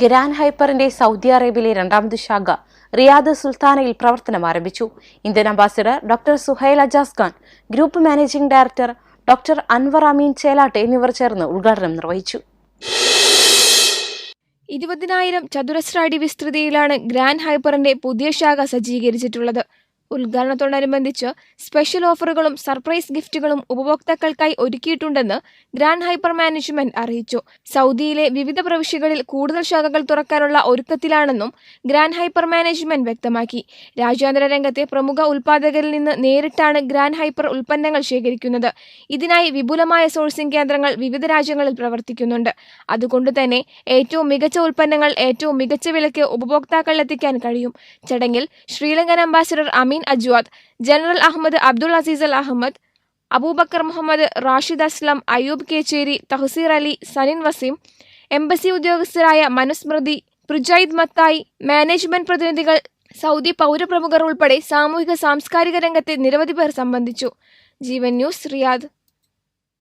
Grand ഹൈപ്പറിന്റെ Saudi അറേബ്യയിലെ രണ്ടാമത് ശാഖ റിയാദ് സുൽത്താനയിൽ പ്രവർത്തനം ആരംഭിച്ചു. Indian ambassador doctor Suhail Ajaz Khan group managing director doctor Anwar Ameen Chelatt എന്നിവർ ചേർന്ന് ഉദ്ഘാടനം നിർവഹിച്ചു. ഇരുപതിനായിരം ചതുരശ്ര അടി വിസ്തൃതിയിലാണ് ഗ്രാൻഡ് ഹൈപ്പറിന്റെ പുതിയ ശാഖ സജ്ജീകരിച്ചിട്ടുള്ളത്. ഉദ്ഘാടനത്തോടനുബന്ധിച്ച് സ്പെഷ്യൽ ഓഫറുകളും സർപ്രൈസ് ഗിഫ്റ്റുകളും ഉപഭോക്താക്കൾക്കായി ഒരുക്കിയിട്ടുണ്ടെന്ന് ഗ്രാൻഡ് ഹൈപ്പർ മാനേജ്മെന്റ് അറിയിച്ചു. സൗദിയിലെ വിവിധ പ്രവിശ്യകളിൽ കൂടുതൽ ശാഖകൾ തുറക്കാനുള്ള ഒരുക്കത്തിലാണെന്നും ഗ്രാൻഡ് ഹൈപ്പർ മാനേജ്മെന്റ് വ്യക്തമാക്കി. രാജ്യാന്തര രംഗത്തെ പ്രമുഖ ഉൽപാദകരിൽ നിന്ന് നേരിട്ടാണ് ഗ്രാൻഡ് ഹൈപ്പർ ഉൽപ്പന്നങ്ങൾ ശേഖരിക്കുന്നത്. ഇതിനായി വിപുലമായ സോഴ്സിംഗ് കേന്ദ്രങ്ങൾ വിവിധ രാജ്യങ്ങളിൽ പ്രവർത്തിക്കുന്നുണ്ട്. അതുകൊണ്ട് തന്നെ ഏറ്റവും മികച്ച ഉൽപ്പന്നങ്ങൾ ഏറ്റവും മികച്ച വിലയ്ക്ക് ഉപഭോക്താക്കളിലെത്തിക്കാൻ കഴിയും. ചടങ്ങിൽ Sri Lankan ambassador Ameen Ajwad general Ahmed Abdul Aziz Al Ahmed Aboobacker Muhammad Rashid Aslam Ayub Kecheri Thahseer Ali Sanin Waseem embassy ഉദ്യോഗസ്ഥരായ മനുസ്മൃതി പ്രുജൈദ് മത്തായി മാനേജ്മെന്റ് പ്രതിനിധികൾ സൗദി പൗരപ്രമുഖർ ഉൾപ്പെടെ സാമൂഹിക സാംസ്കാരിക രംഗത്തെ നിരവധി പേർ സംബന്ധിച്ചു. Jeevan News Riyadh.